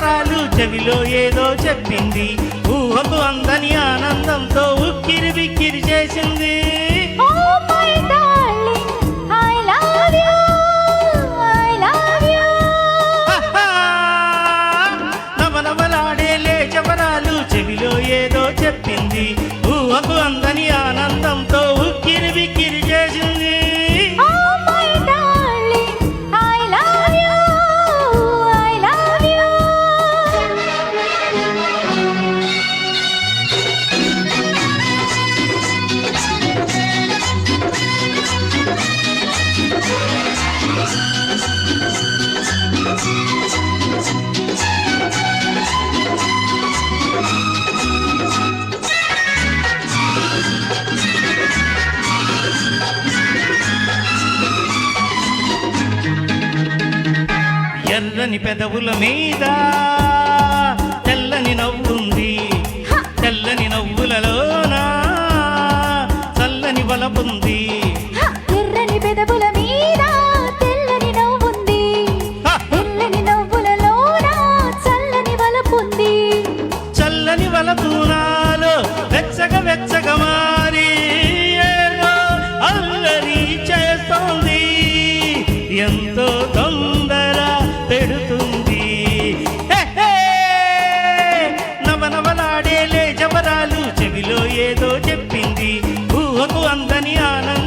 అక్షరాలు చెవిలో ఏదో చెప్పింది. ఊహకు అందని ఆనందంతో ఉక్కిరి బిక్కిరి చేసింది. ఎర్రని పెదవుల మీద తెల్లని నవ్వుంది. తెల్లని నవ్వులలోన? చల్లని బలపుంది ఎర్రని పెదవుల మీద తెల్లని నవ్వుంది. తెల్లని నవ్వులలోన? చల్లని బలపుంది చల్లని వలపునాలో వెచ్చగ వెచ్చగ మారి అల్లరి చేస్తోంది. ఎంతో చెప్పింది. ఊహకు అందని ఆనందం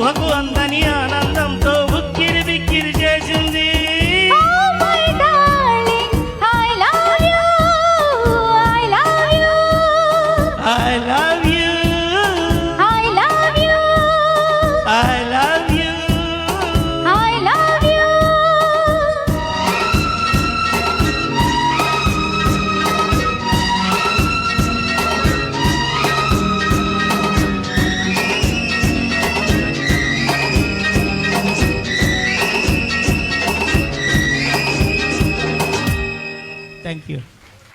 സുഹകു അന്തനിയാണ്